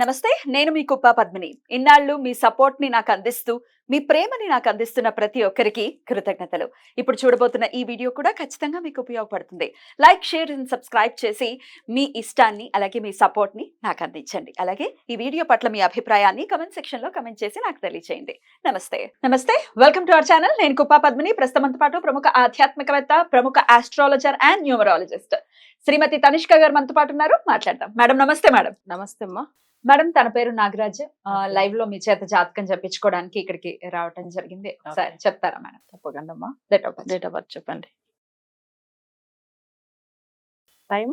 నమస్తే నేను మీ కుప్ప పద్మిని. ఇన్నాళ్ళు మీ సపోర్ట్ని నాకు అందిస్తూ మీ ప్రేమని నాకు అందిస్తున్న ప్రతి ఒక్కరికి కృతజ్ఞతలు. ఇప్పుడు చూడబోతున్న ఈ వీడియో కూడా ఖచ్చితంగా మీకు ఉపయోగపడుతుంది. లైక్ షేర్ అండ్ సబ్స్క్రైబ్ చేసి మీ ఇష్టాన్ని అలాగే మీ సపోర్ట్ని నాకు అందించండి. అలాగే ఈ వీడియో పట్ల మీ అభిప్రాయాన్ని కమెంట్ సెక్షన్లో కమెంట్ చేసి నాకు తెలియజేయండి నమస్తే. నమస్తే వెల్కమ్ టు అవర్ ఛానల్ నేను కుప్ప పద్మిని. ప్రస్తుతంతో పాటు ప్రముఖ ఆధ్యాత్మికవేత్త ప్రముఖ astrologer and numerologist Shrimati Tanishka garu మనతో పాటు ఉన్నారు. మాట్లాడదాం. మేడం నమస్తే మేడం. నమస్తే అమ్మా. మేడం తన పేరు నాగరాజ్. లైవ్లో మీ చేత జాతకం చెప్పించుకోవడానికి ఇక్కడికి రావటం జరిగింది. ఒకసారి Okay. చెప్తారా మేడం? తప్పకుండా అమ్మా. Date of birth date of birth చెప్పండి. టైం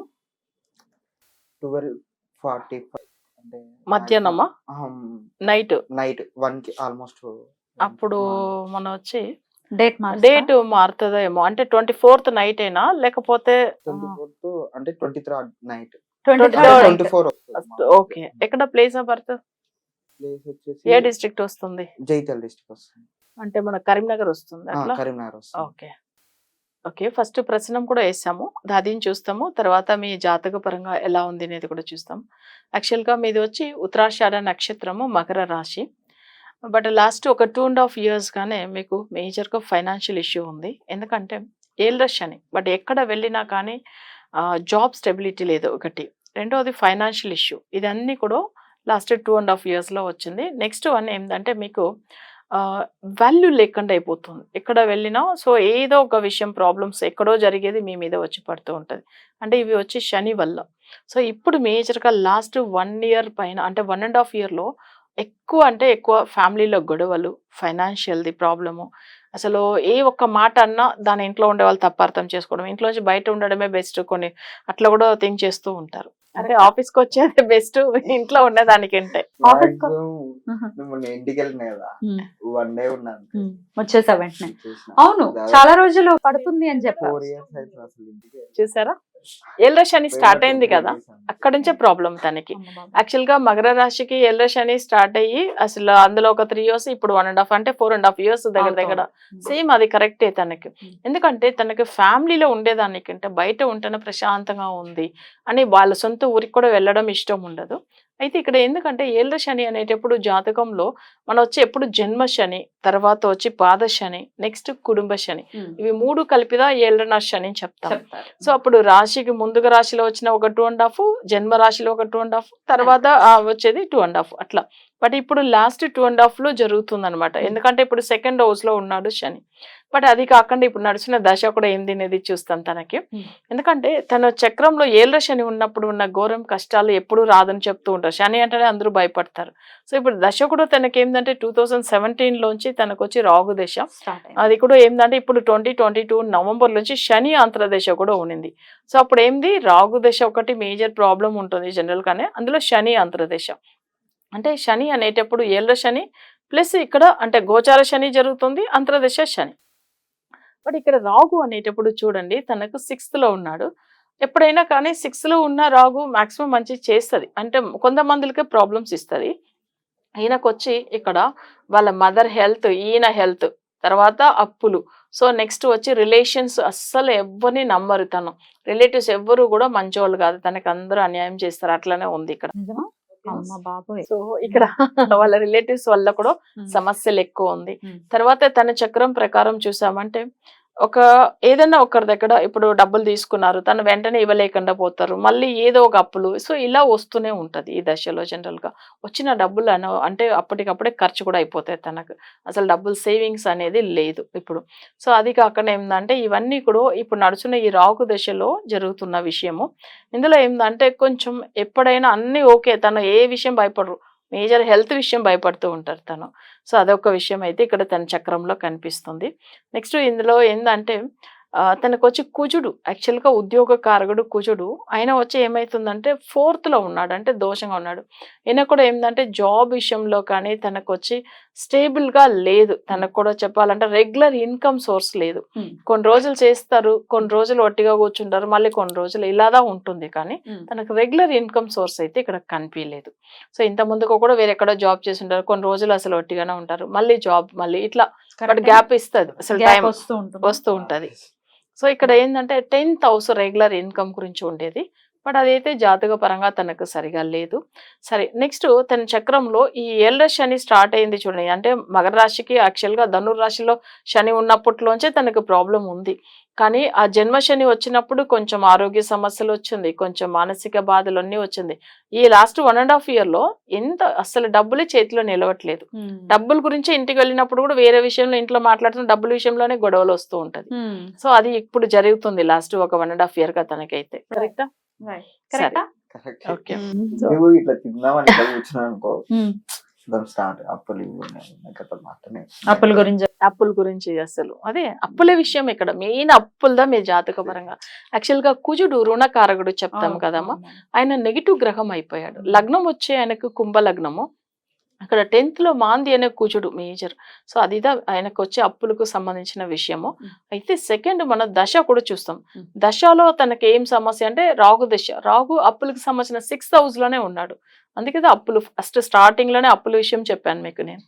ట్వెల్వ్ ఫార్టీ ఫైవ్ అంటే మధ్యాహ్నమా? నైట్ నైట్ వన్కి ఆల్మోస్ట్ అప్పుడు మనం వచ్చి డేట్ డేట్ మారుతుందో ఏమో అంటే ట్వంటీ ఫోర్త్ నైట్ అయినా లేకపోతే ట్వంటీ ఫోర్త్ అంటే twenty third night twenty. Four okay ఎక్కడ ప్లేస్ ఆఫ్ బర్త్ ప్లేస్ ఏ డిస్ట్రిక్ట్ వస్తుంది? జైతల్ డిస్ట్రిక్ట్ వస్తుంది. అంటే మన కరీంనగర్ వస్తుంది కరీంనగర్ వస్తుంది. ఓకే ఓకే ఫస్ట్ ప్రశ్నం కూడా వేసాము. దాదిని చూస్తాము. తర్వాత మీ జాతక పరంగా ఎలా ఉంది అనేది కూడా చూస్తాం. యాక్చువల్గా మీది వచ్చి ఉత్తరాషాఢ నక్షత్రము మకర రాశి. బట్ లాస్ట్ ఒక టూ అండ్ హాఫ్ ఇయర్స్గానే మీకు మేజర్గా ఫైనాన్షియల్ ఇష్యూ ఉంది. ఎందుకంటే ఏల్ రష్ అని బట్ ఎక్కడ వెళ్ళినా కానీ జాబ్ స్టెబిలిటీ లేదు ఒకటి. రెండవది ఫైనాన్షియల్ ఇష్యూ. ఇదన్నీ కూడా లాస్ట్ టూ అండ్ హాఫ్ ఇయర్స్లో వచ్చింది. నెక్స్ట్ వన్ ఏంటంటే మీకు వాల్యూ లేకుండా అయిపోతుంది. ఎక్కడ వెళ్ళినా సో ఏదో ఒక విషయం ప్రాబ్లమ్స్ ఎక్కడో జరిగేది మీ మీద వచ్చి పడుతూ ఉంటుంది. అంటే ఇవి వచ్చి శని వల్ల. సో ఇప్పుడు మేజర్గా లాస్ట్ వన్ ఇయర్ పైన అంటే వన్ అండ్ హాఫ్ ఇయర్లో ఎక్కువ అంటే ఎక్కువ ఫ్యామిలీలో గొడవలు ఫైనాన్షియల్ది ప్రాబ్లము. అసలు ఏ ఒక్క మాట అన్నా దాని ఇంట్లో ఉండే వాళ్ళు తప్ప అర్థం చేసుకోవడం ఇంట్లోంచి బయట ఉండడమే బెస్ట్ కొన్ని అట్లా కూడా థింక్ చేస్తూ ఉంటారు. అంటే ఆఫీస్కి వచ్చేది బెస్ట్ ఇంట్లో ఉండేదానికంటే Office కు- మిమ్మల్ని ఇంటికి వెళ్ళిన కదా వన్ డే ఉన్నాను. వచ్చేసా వెంటనే. అవును చాలా రోజులు పడుతుంది అని చెప్పారు ఫోర్ ఇయర్స్ అయితే అసలు ఇంటికి. చూసారా? ఎల్ర శని స్టార్ట్ అయింది కదా. అక్కడ నుంచే ప్రాబ్లం తనకి. యాక్చువల్గా మకర రాశికి ఎల్ర శని స్టార్ట్ అయ్యి అసలు అందులో ఒక త్రీ ఇయర్స్ ఇప్పుడు వన్ అండ్ హాఫ్ అంటే ఫోర్ అండ్ హాఫ్ ఇయర్స్ దగ్గర. దగ్గర. సేమ్ అది కరెక్టే తనకి. ఎందుకంటే తనకి ఫ్యామిలీలో ఉండేదానికంటే బయట ఉంటేనే ప్రశాంతంగా ఉంది అని వాళ్ళ సొంత ఊరికి కూడా వెళ్ళడం ఇష్టం ఉండదు. అయితే ఇక్కడ ఎందుకంటే ఏళ్ళ శని అనేటప్పుడు జాతకంలో మనం వచ్చి ఎప్పుడు జన్మ శని తర్వాత వచ్చి పాద శని నెక్స్ట్ కుటుంబ శని. ఇవి మూడు కలిపిదా ఏళ్ళ శని అని చెప్తాం. చెప్తారు. సో అప్పుడు రాశికి ముందుగా రాశిలో వచ్చిన ఒక టూ అండ్ హాఫ్ జన్మ రాశిలో ఒక టూ అండ్ హాఫ్ తర్వాత వచ్చేది టూ అండ్ హాఫ్ అట్లా. బట్ ఇప్పుడు లాస్ట్ టూ అండ్ హాఫ్లో జరుగుతుంది అనమాట ఎందుకంటే ఇప్పుడు సెకండ్ హౌస్లో ఉన్నాడు శని. బట్ అది కాకుండా ఇప్పుడు నడుస్తున్న దశ కూడా ఏంది అనేది చూస్తాం తనకి. Hmm. ఎందుకంటే తన చక్రంలో ఏళ్ళ శని ఉన్నప్పుడు ఉన్న ఘోరం కష్టాలు ఎప్పుడు రాదని చెప్తూ ఉంటారు. శని అంటేనే అందరూ భయపడతారు. సో ఇప్పుడు దశ కూడా తనకి ఏంటంటే టూ థౌజండ్ సెవెంటీన్ లోంచి తనకు వచ్చి రాగు దశ. అది కూడా ఏంటంటే ఇప్పుడు ట్వంటీ ట్వంటీ టూ నవంబర్ నుంచి శని అంతర్దశ కూడా ఉండింది సో అప్పుడు ఏంది? రాగు దశ ఒకటి మేజర్ ప్రాబ్లం ఉంటుంది జనరల్ గానే. అందులో శని అంతర్దశ అంటే శని అనేటప్పుడు ఏళ్ళ శని ప్లస్ ఇక్కడ అంటే గోచార శని జరుగుతుంది అంతర్దశ శని. బట్ ఇక్కడ రాగు అనేటప్పుడు చూడండి తనకు సిక్స్త్లో ఉన్నాడు. ఎప్పుడైనా కానీ సిక్స్త్లో ఉన్న రాగు మాక్సిమం మంచి చేస్తుంది. అంటే కొంతమందికి ప్రాబ్లమ్స్ ఇస్తుంది. ఈయనకు వచ్చి ఇక్కడ వాళ్ళ మదర్ హెల్త్ ఈయన హెల్త్ తర్వాత అప్పులు. సో నెక్స్ట్ వచ్చి రిలేషన్స్ అస్సలు ఎవరిని నమ్మరు తను. రిలేటివ్స్ ఎవ్వరు కూడా మంచోళ్ళు కాదు. తనకి అందరూ అన్యాయం చేస్తారు. అట్లనే ఉంది ఇక్కడ. సో ఇక్కడ వాళ్ళ రిలేటివ్స్ వల్ల కూడా సమస్యలు ఎక్కువ ఉంది. తర్వాత తన చక్రం ప్రకారం చూసామంటే ఒక ఏదైనా ఒకరి దగ్గర ఇప్పుడు డబ్బులు తీసుకున్నారు తను వెంటనే ఇవ్వలేకుండా పోతారు. మళ్ళీ ఏదో ఒక అప్పులు. సో ఇలా వస్తూనే ఉంటుంది ఈ దశలో జనరల్గా. వచ్చిన డబ్బులు అన అంటే అప్పటికప్పుడే ఖర్చు కూడా అయిపోతాయి తనకు. అసలు డబ్బులు సేవింగ్స్ అనేది లేదు ఇప్పుడు. సో అది కాకుండా ఏంటంటే ఇవన్నీ కూడా ఇప్పుడు నడుచున్న ఈ రాకు దశలో జరుగుతున్న విషయము. ఇందులో ఏంటంటే కొంచెం ఎప్పుడైనా అన్ని ఓకే. తను ఏ విషయం భయపడరు. మేజర్ హెల్త్ విషయం భయపడుతూ ఉంటారు తను. సో అదొక విషయం అయితే ఇక్కడ తన చక్రంలో కనిపిస్తుంది. నెక్స్ట్ ఇందులో ఏంటంటే తనకు వచ్చి కుజుడు యాక్చువల్గా ఉద్యోగ కారకుడు కుజుడు. ఆయన వచ్చి ఏమవుతుందంటే fourth లో ఉన్నాడు అంటే దోషంగా ఉన్నాడు. ఈయన కూడా ఏంటంటే జాబ్ విషయంలో కానీ తనకు వచ్చి stable గా లేదు. తనకు కూడా చెప్పాలంటే రెగ్యులర్ ఇన్కమ్ సోర్స్ లేదు. కొన్ని రోజులు చేస్తారు కొన్ని రోజులు ఒట్టిగా కూర్చుంటారు మళ్ళీ కొన్ని రోజులు ఇలాదా ఉంటుంది కానీ తనకు రెగ్యులర్ ఇన్కమ్ సోర్స్ అయితే ఇక్కడ కనిపించలేదు సో ఇంత ముందుకు కూడా వేరెక్కడో జాబ్ చేసి ఉంటారు కొన్ని రోజులు అసలు ఒట్టిగానే ఉంటారు. మళ్ళీ జాబ్ మళ్ళీ ఇట్లా బట్ గ్యాప్ ఇస్తుంది అసలు గ్యాప్ టైం వస్తూ ఉంటుంది. వస్తూ ఉంటది. సో ఇక్కడ ఏంటంటే టెన్త్ హౌస్ రెగ్యులర్ ఇన్కమ్ గురించి ఉండేది. బట్ అదైతే జాతక పరంగా తనకు సరిగా లేదు. సరే నెక్స్ట్ తన చక్రంలో ఈ ఏళ్ళ శని స్టార్ట్ అయింది చూడండి. అంటే మకర రాశికి యాక్చువల్గా ధనుర్ రాశిలో శని ఉన్నప్పట్లోంచే తనకు ప్రాబ్లం ఉంది. కానీ ఆ జన్మ శని వచ్చినప్పుడు కొంచెం ఆరోగ్య సమస్యలు వచ్చింది కొంచెం మానసిక బాధలు అన్నీ వచ్చింది. ఈ లాస్ట్ వన్ అండ్ హాఫ్ ఇయర్లో ఎంత అసలు డబ్బులే చేతిలో నిలవట్లేదు. డబ్బుల గురించి ఇంటికి వెళ్ళినప్పుడు కూడా వేరే విషయంలో ఇంట్లో మాట్లాడుతున్న డబ్బుల విషయంలోనే గొడవలు వస్తూ ఉంటది. సో అది ఇప్పుడు జరుగుతుంది లాస్ట్ ఒక వన్ అండ్ హాఫ్ ఇయర్గా తనకైతే కరెక్టా? కరెక్టా? కరెక్ట్. ఓకే. నువ్వు ఇట్లా తిందామని అనుకో దాని స్టార్ట్ అప్పులు మాత్రమే. అప్పుల గురించి అప్పుల గురించి అసలు. అదే అప్పుల విషయం ఇక్కడ. మెయిన్ అప్పులదా మీ జాతక పరంగా. యాక్చువల్గా కుజుడు రుణకారకుడు చెప్తాం కదమ్మా. ఆయన నెగిటివ్ గ్రహం అయిపోయాడు. లగ్నం వచ్చే ఆయనకు కుంభ లగ్నము అక్కడ టెన్త్లో మాంది అనే కుజుడు మేజర్ సో అదిదా ఆయనకు వచ్చే అప్పులకు సంబంధించిన విషయము. అయితే సెకండ్ మన దశ కూడా చూస్తాం. దశలో తనకి ఏం సమస్య అంటే రాగు దశ రాగు అప్పులకు సంబంధించిన సిక్స్త్ హౌస్లోనే ఉన్నాడు అందుకే అప్పులు ఫస్ట్ స్టార్టింగ్లోనే అప్పుల విషయం చెప్పాను మీకు నేను.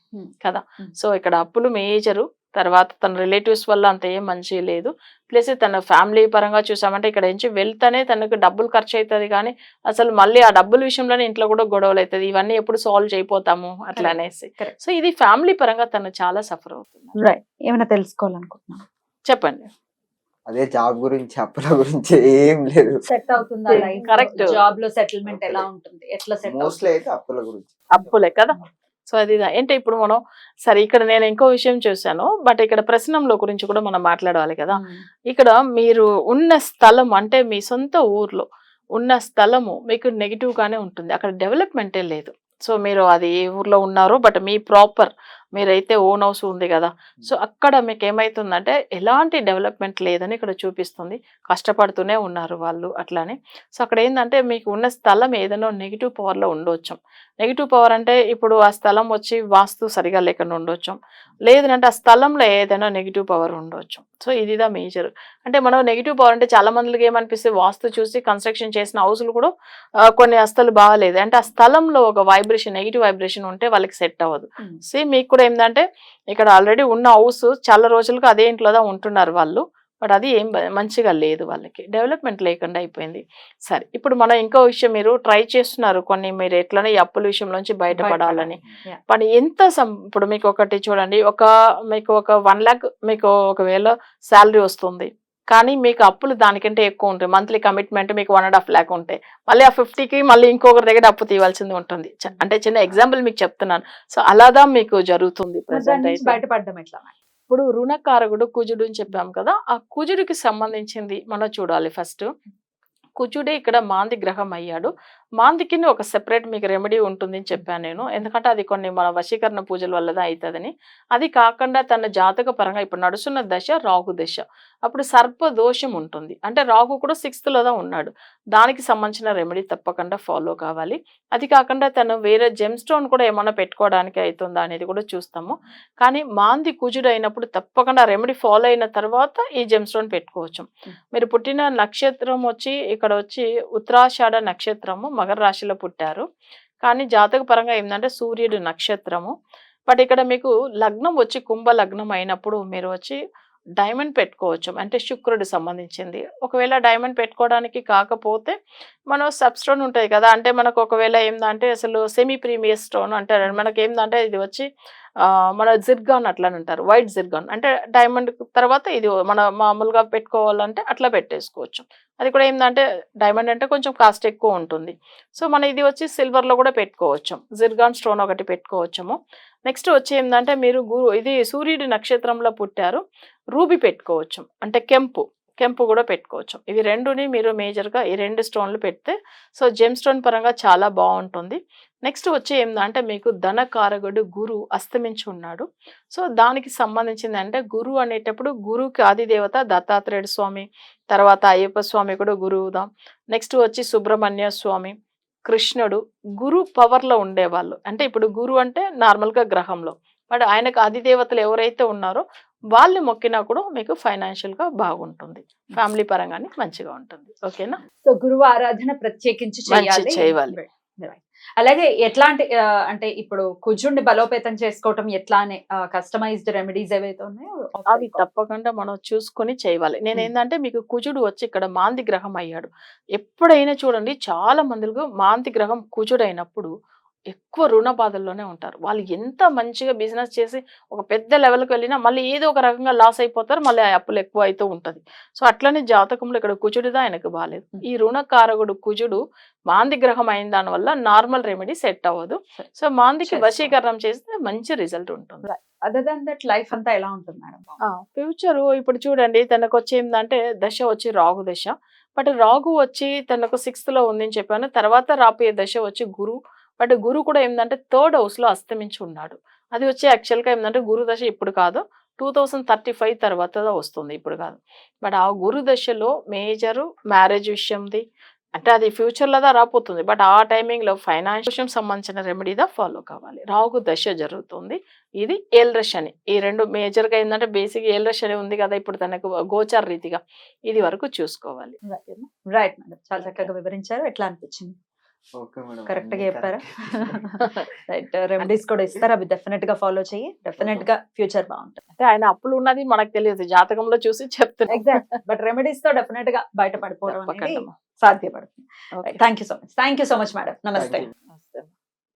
కదా. సో ఇక్కడ అప్పులు మేజరు తర్వాత తన రిలేటివ్స్ వల్ల అంత ఏం మంచి లేదు. ప్లస్ తన ఫ్యామిలీ పరంగా చూసామంటే ఇక్కడ నుంచి వెళ్తేనే తనకు డబ్బులు ఖర్చు అవుతుంది కానీ అసలు మళ్ళీ ఆ డబ్బుల విషయంలోనే ఇంట్లో కూడా గొడవలు అవుతుంది ఇవన్నీ ఎప్పుడు సాల్వ్ చేయపోతాము అట్లా అనేసి. సో ఇది ఫ్యామిలీ పరంగా తను చాలా సఫర్ అవుతుంది. రైట్ ఏమైనా తెలుసుకోవాలనుకుంటున్నా చెప్పండి. అదే జాబ్ గురించి అప్పుల గురించి ఏం లేదు. సెట్ అవుతుందా correct. జాబ్లో సెటిల్మెంట్ ఎలా ఉంటుంది? ఎట్లా సెట్ మోస్ట్లీ అయితే అప్పుల గురించి. అప్పులే కదా. సో అది. అంటే ఇప్పుడు మనం సరే ఇక్కడ నేను ఇంకో విషయం చూశాను బట్ ఇక్కడ ప్రశ్నంలో గురించి కూడా మనం మాట్లాడాలి కదా. ఇక్కడ మీరు ఉన్న స్థలం అంటే మీ సొంత ఊర్లో ఉన్న స్థలము మీకు నెగిటివ్ గానే ఉంటుంది. అక్కడ డెవలప్మెంటే లేదు. సో మీరు అది ఏ ఊర్లో ఉన్నారో బట్ మీ ప్రాపర్ మీరైతే ఓన్ హౌస్ ఉంది కదా. సో అక్కడ మీకు ఏమైతుందంటే ఎలాంటి డెవలప్మెంట్ లేదని ఇక్కడ చూపిస్తుంది. కష్టపడుతూనే ఉన్నారు వాళ్ళు అట్లానే. సో అక్కడ ఏంటంటే మీకు ఉన్న స్థలం ఏదైనా నెగిటివ్ పవర్లో ఉండొచ్చు. నెగిటివ్ పవర్ అంటే ఇప్పుడు ఆ స్థలం వచ్చి వాస్తు సరిగా లేకుండా ఉండొచ్చు. లేదంటే ఆ స్థలంలో ఏదైనా నెగిటివ్ పవర్ ఉండొచ్చు. సో ఇదిదా మేజర్. అంటే మనం నెగిటివ్ పవర్ అంటే చాలా మందికి ఏమనిపిస్తే వాస్తు చూసి కన్స్ట్రక్షన్ చేసిన హౌస్లు కూడా కొన్ని అస్తలు బాగాలేదు. అంటే ఆ స్థలంలో ఒక వైబ్రేషన్ నెగిటివ్ వైబ్రేషన్ ఉంటే వాళ్ళకి సెట్ అవ్వదు. సో మీకు కూడా ఏంటంటే ఇక్కడ ఆల్రెడీ ఉన్న హౌస్ చాలా రోజులుగా అదే ఇంట్లోదా ఉంటున్నారు వాళ్ళు. బట్ అది ఏం మంచిగా లేదు వాళ్ళకి. డెవలప్మెంట్ లేకుండా అయిపోయింది. సరే ఇప్పుడు మనం ఇంకో విషయం మీరు ట్రై చేస్తున్నారు కొన్ని మీరు ఎట్లనే ఈ అప్పుల విషయంలోంచి బయటపడాలని. కానీ ఎంత ఇప్పుడు మీకు ఒకటి చూడండి ఒక మీకు ఒక వన్ ల్యాక్ మీకు ఒకవేళ శాలరీ వస్తుంది. కానీ మీకు అప్పులు దానికంటే ఎక్కువ ఉంటాయి. మంత్లీ కమిట్మెంట్ మీకు వన్ అండ్ హాఫ్ ల్యాక్ ఉంటాయి. మళ్ళీ ఆ ఫిఫ్టీకి మళ్ళీ ఇంకొకరి దగ్గర అప్పు తీయాల్సింది ఉంటుంది. అంటే చిన్న ఎగ్జాంపుల్ మీకు చెప్తున్నాను. సో అలాదా మీకు జరుగుతుంది బయటపడడం ఎట్లా ఇప్పుడు రుణకారకుడు కుజుడు అని చెప్పాం కదా ఆ కుజుడికి సంబంధించింది మనం చూడాలి ఫస్ట్. కుజుడే ఇక్కడ మాంది గ్రహం అయ్యాడు. మాందికి ఒక సెపరేట్ మీకు రెమెడీ ఉంటుంది అని చెప్పాను నేను. ఎందుకంటే అది కొన్ని మన వశీకరణ పూజల వల్లదా అవుతుందని అది కాకుండా తన జాతక పరంగా ఇప్పుడు నడుస్తున్న దశ రాహు దశ. అప్పుడు సర్ప దోషం ఉంటుంది. అంటే రాహు కూడా సిక్స్త్ లోదా ఉన్నాడు. దానికి సంబంధించిన రెమెడీ తప్పకుండా ఫాలో కావాలి. అది కాకుండా తను వేరే జెమ్ స్టోన్ కూడా ఏమైనా పెట్టుకోవడానికి అవుతుందా అనేది కూడా చూస్తాము. కానీ మాంది కుజుడు అయినప్పుడు తప్పకుండా రెమెడీ ఫాలో అయిన తర్వాత ఈ జెమ్ స్టోన్ పెట్టుకోవచ్చు మీరు పుట్టిన నక్షత్రం వచ్చి ఇక్కడ వచ్చి ఉత్తరాషాఢ నక్షత్రము మకర రాశిలో పుట్టారు. కానీ జాతక పరంగా ఏంటంటే సూర్యుడు నక్షత్రము. బట్ ఇక్కడ మీకు లగ్నం వచ్చి కుంభ లగ్నం అయినప్పుడు మీరు వచ్చి డైమండ్ పెట్టుకోవచ్చు. అంటే శుక్రుడు సంబంధించింది. ఒకవేళ డైమండ్ పెట్టుకోవడానికి కాకపోతే మనం సబ్ స్టోన్ ఉంటుంది కదా అంటే మనకు ఒకవేళ ఏందంటే అసలు సెమీ ప్రీమియస్ స్టోన్ అంటారు. మనకి ఏందంటే ఇది వచ్చి మన జిర్గాన్ అట్లా అని అంటారు. వైట్ జిర్గాన్ అంటే డైమండ్ తర్వాత ఇది మన మామూలుగా పెట్టుకోవాలంటే అట్లా పెట్టేసుకోవచ్చు. అది కూడా ఏంటంటే డైమండ్ అంటే కొంచెం కాస్ట్ ఎక్కువ ఉంటుంది. సో మన ఇది వచ్చి సిల్వర్లో కూడా పెట్టుకోవచ్చు. జిర్గాన్ స్టోన్ ఒకటి పెట్టుకోవచ్చము. నెక్స్ట్ వచ్చి ఏంటంటే మీరు గురు ఇది సూర్యుడి నక్షత్రంలో పుట్టారు. రూబీ పెట్టుకోవచ్చు. అంటే కెంపు. కెంపు కూడా పెట్టుకోవచ్చు. ఇవి రెండుని మీరు మేజర్గా ఈ రెండు స్టోన్లు పెడితే సో జెమ్ స్టోన్ పరంగా చాలా బాగుంటుంది. నెక్స్ట్ వచ్చి ఏంటంటే మీకు ధనకారకుడు గురు అస్తమించి ఉన్నాడు. సో దానికి సంబంధించింది అంటే గురు అనేటప్పుడు గురువుకి ఆదిదేవత దత్తాత్రేయుడు స్వామి తర్వాత అయ్యప్ప స్వామి కూడా గురువుదాం. నెక్స్ట్ వచ్చి సుబ్రహ్మణ్య స్వామి కృష్ణుడు గురు పవర్లో ఉండేవాళ్ళు. అంటే ఇప్పుడు గురు అంటే నార్మల్గా గ్రహంలో. బట్ ఆయనకు అధిదేవతలు ఎవరైతే ఉన్నారో వాళ్ళు మొక్కినా కూడా మీకు ఫైనాన్షియల్గా బాగుంటుంది. ఫ్యామిలీ పరంగానే మంచిగా ఉంటుంది. ఓకేనా? సో గురువు ఆరాధన ప్రత్యేకించి చేయాలి. అలాగే ఎట్లాంటి అంటే ఇప్పుడు కుజుండి బలోపేతం చేసుకోవటం ఎట్లా అనే కస్టమైజ్డ్ రెమెడీస్ ఏవైతే ఉన్నాయో అవి తప్పకుండా మనం చూసుకొని చేయాలి. నేను మ్మ్. ఏంటంటే మీకు కుజుడు వచ్చి ఇక్కడ మాంది గ్రహం అయ్యాడు. ఎప్పుడైనా చూడండి చాలా మందికి మాంది గ్రహం కుజుడు అయినప్పుడు ఎక్కువ రుణ బాధల్లోనే ఉంటారు. వాళ్ళు ఎంత మంచిగా బిజినెస్ చేసి ఒక పెద్ద లెవెల్కి వెళ్ళినా మళ్ళీ ఏదో ఒక రకంగా లాస్ అయిపోతారు. మళ్ళీ ఆ అప్పులు ఎక్కువ అవుతూ ఉంటుంది. సో అట్లనే జాతకంలో ఇక్కడ కుజుడిదా ఆయనకు బాగాలేదు. ఈ రుణకారకుడు కుజుడు మాంది గ్రహం అయిన దానివల్ల నార్మల్ రెమెడీ సెట్ అవ్వదు. సో మాందికి. వశీకరణం చేస్తే మంచి రిజల్ట్ ఉంటుంది. అదర్ దాన్ దట్ లైఫ్ అంతా ఎలా ఉంటుంది మేడం? ఫ్యూచర్ ఇప్పుడు చూడండి తనకు వచ్చి ఏంటంటే దశ వచ్చి రాగు దశ. బట్ రాగు వచ్చి తనకు సిక్స్త్లో ఉంది అని చెప్పాను. తర్వాత రాబోయే దశ వచ్చి గురు. బట్ గురు కూడా ఏంటంటే థర్డ్ హౌస్లో అస్తమించి ఉన్నాడు. అది వచ్చి యాక్చువల్గా ఏంటంటే గురుదశ ఇప్పుడు కాదు టూ థౌసండ్ థర్టీ ఫైవ్ తర్వాత వస్తుంది ఇప్పుడు కాదు. బట్ ఆ గురు దశలో మ్యారేజ్ విషయంది అంటే అది ఫ్యూచర్లో దా రాపోతుంది బట్ ఆ టైమింగ్లో ఫైనాన్షియల్ విషయం సంబంధించిన రెమెడీదా ఫాలో కావాలి. రాగు దశ జరుగుతుంది. ఇది ఏల్రష్ అని ఈ రెండు మేజర్గా ఏంటంటే బేసిక్ ఏల్రష్ అని ఉంది కదా ఇప్పుడు తనకు గోచార రీతిగా. ఇది వరకు చూసుకోవాలి. రైట్ మేడం చాలా చక్కగా వివరించారు. ఎట్లా అనిపించింది? కరెక్ట్ గా చెప్పారా. రైట్ రెమెడీస్ కూడా ఇస్తారు? అవి డెఫినెట్గా ఫాలో చెయ్యి. డెఫినెట్గా ఫ్యూచర్ బాగుంటుంది. అంటే ఆయన అప్పులు ఉన్నది మనకు తెలియదు. జాతకంలో చూసి చెప్తున్నా. ఎగ్జాక్ట్ బట్ రెమెడీస్తో డెఫినెట్గా బయటపడిపోవడం అనేది తప్పకుండా. సాధ్యపడుతుంది. Thank you so much thank you so much madam. నమస్తే.